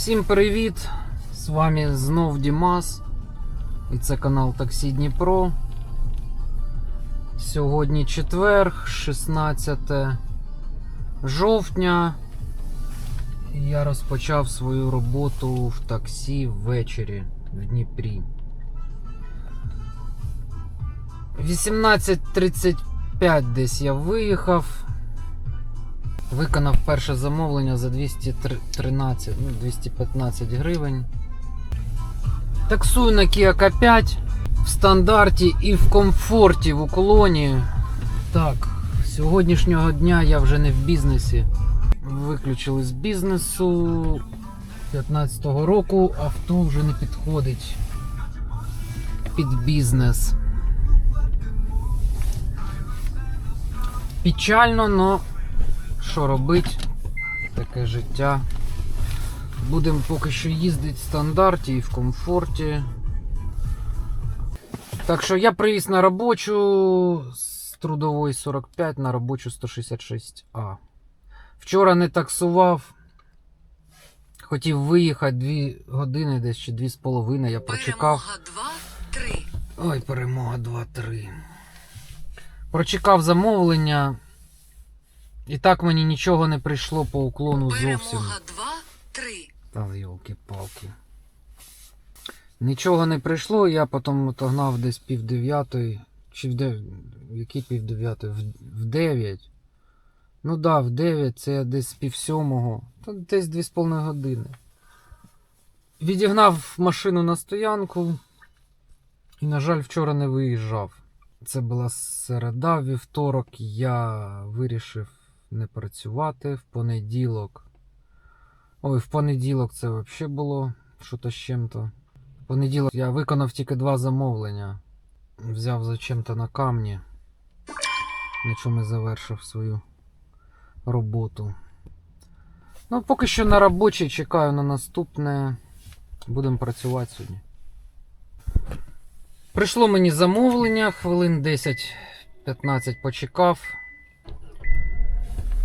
Всім привіт! З вами знов Дімас. І це канал Таксі Дніпро. Сьогодні четверг, 16 жовтня. Я розпочав свою роботу в таксі ввечері в Дніпрі. 18.35 десь я виїхав. Виконав перше замовлення за 213, ну, 215 гривень. Таксую на Kia K5 в стандарті і в комфорті в уклоні. Так, сьогоднішнього дня я вже не в бізнесі. Виключили з бізнесу 15-го року, авто вже не підходить під бізнес. Печально, но що робить? Таке життя. Будемо поки що їздити в стандарті і в комфорті. Так що я привіз на робочу з трудової 45 на робочу 166А. Вчора не таксував. Хотів виїхати 2 години, десь чи 2,5 я прочекав. Перемога 2-3. Ой, перемога 2-3. Прочекав замовлення. І так мені нічого не прийшло по уклону зовсім. Перемога 2-3. Та йолки-палки. Нічого не прийшло, я потім отогнав десь пів дев'ятої. Чи в дев... в якій пів дев'ятої? В... дев'ять. Ну да, в дев'ять це я десь пів сьомого. Та десь дві з половиною години. Відігнав машину на стоянку. І, на жаль, вчора не виїжджав. Це була середа, вівторок я вирішив не працювати в понеділок. Ой, в понеділок це взагалі було що-то з чим-то. В понеділок я виконав тільки два замовлення. Взяв зачем-то на камні. На чому завершив свою роботу. Ну, поки що на робочій чекаю на наступне. Будемо працювати сьогодні. Прийшло мені замовлення, хвилин 10-15 почекав.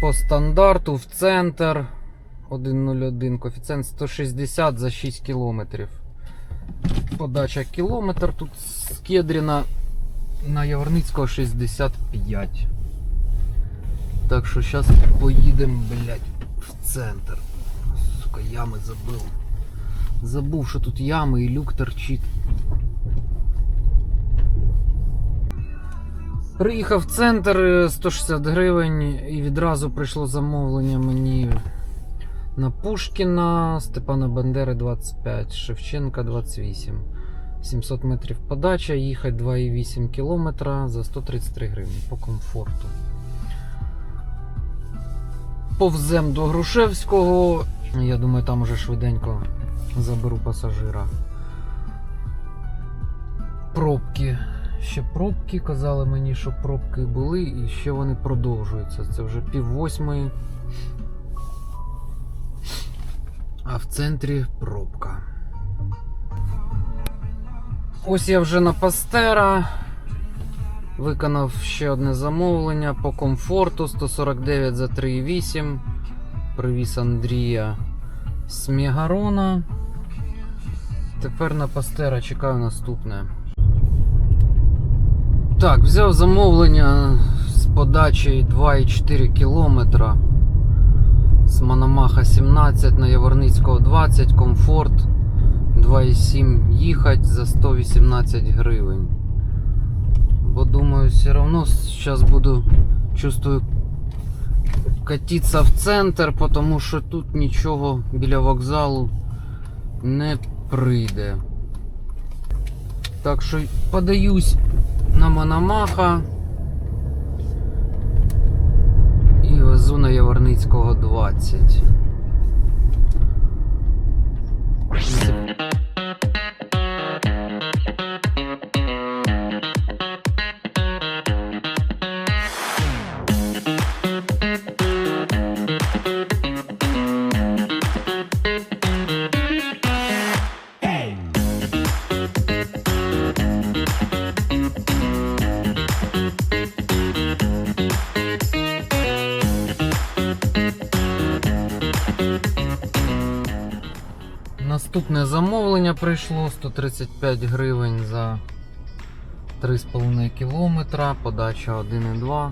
По стандарту в центр 101 коефіцієнт 160 за 6 кілометрів. Подача кілометр тут з Кедріна на Яворницького 65. Так що зараз поїдемо, блядь, в центр. Сука, ями забив. Забув, що тут ями і люк торчить. Приїхав в центр е, 160 гривень і відразу прийшло замовлення мені на Пушкіна, Степана Бандери 25, Шевченка 28. 700 метрів подача, їхати 2,8 кілометра за 133 гривні по комфорту. Повзем до Грушевського. Я думаю, там уже швиденько заберу пасажира. Пробки. Ще пробки, казали мені, що пробки були і ще вони продовжуються. Це вже пів восьмої. А в центрі пробка. Ось я вже на Пастера. Виконав ще одне замовлення по комфорту 149 за 3,8. Привіз Андрія з Мегарона. Тепер на Пастера чекаю наступне. Так, взяв замовлення з подачею 2,4 кілометра. З Мономаха 17 на Яворницького 20, комфорт 2,7 їхать за 118 гривень. Бо думаю, все одно зараз буду чувствую катитися в центр, тому що тут нічого біля вокзалу не прийде. Так що подаюсь на Мономаха і везу на Яворницького 20. Наступне замовлення прийшло 135 гривень за 3,5 кілометра, подача 1,2.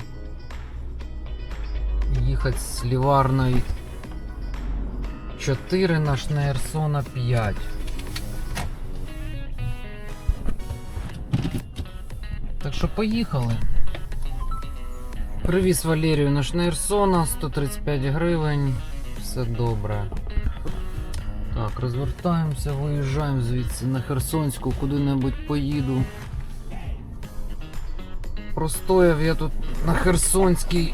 Їхати з Ліварної 4 на Шнейрсона 5. Так що поїхали. Привіз Валерію на Шнейрсона 135 гривень. Все добре. Так, розвертаємося, виїжджаємо звідси на Херсонську, куди-небудь поїду. Простояв я тут на Херсонській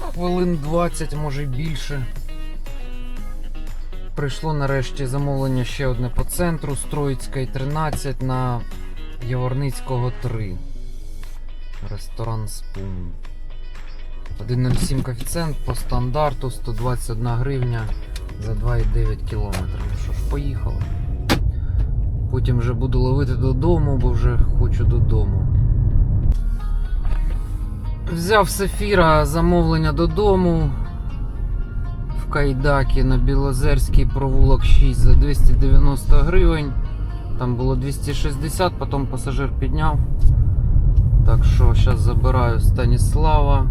хвилин 20, може й більше. Прийшло нарешті замовлення ще одне по центру Строїцької 13 на Яворницького 3. Ресторан Спун. 1,07 коефіцієнт по стандарту 121 гривня за 2,9 кілометри. Ну що. Потім вже буду ловити додому, бо вже хочу додому. Взяв з ефіра замовлення додому в Кайдакі на Білозерський провулок 6 за 290 гривень. Там було 260, потім пасажир підняв. Так що зараз забираю Станіслава.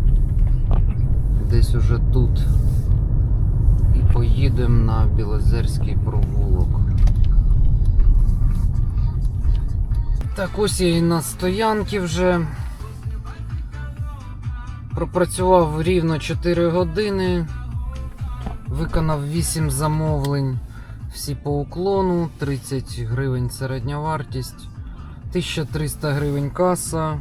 Десь уже тут. Поїдемо на Білозерський провулок. Так, ось я і на стоянці вже. Пропрацював рівно 4 години. Виконав 8 замовлень. Всі по уклону, 30 гривень середня вартість, 1300 гривень каса.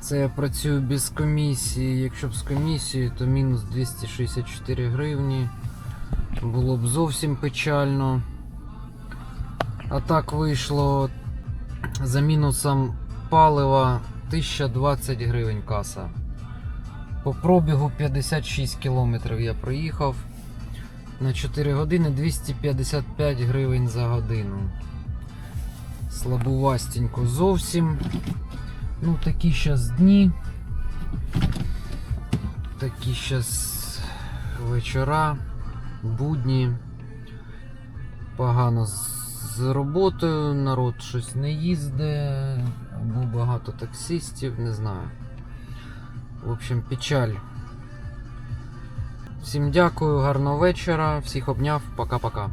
Це я працюю без комісії. Якщо б з комісією, то мінус 264 гривні. Було б зовсім печально. А так вийшло за мінусом палива 1020 гривень каса. По пробігу 56 кілометрів я проїхав. На 4 години 255 гривень за годину. Слабувастенько зовсім. Ну, такі зараз дні. Такі зараз вечора, будні. Погано з роботою, народ щось не їздить, або багато таксистів, не знаю. В общем, печаль. Всім дякую, гарного вечора, всіх обняв, пока-пока.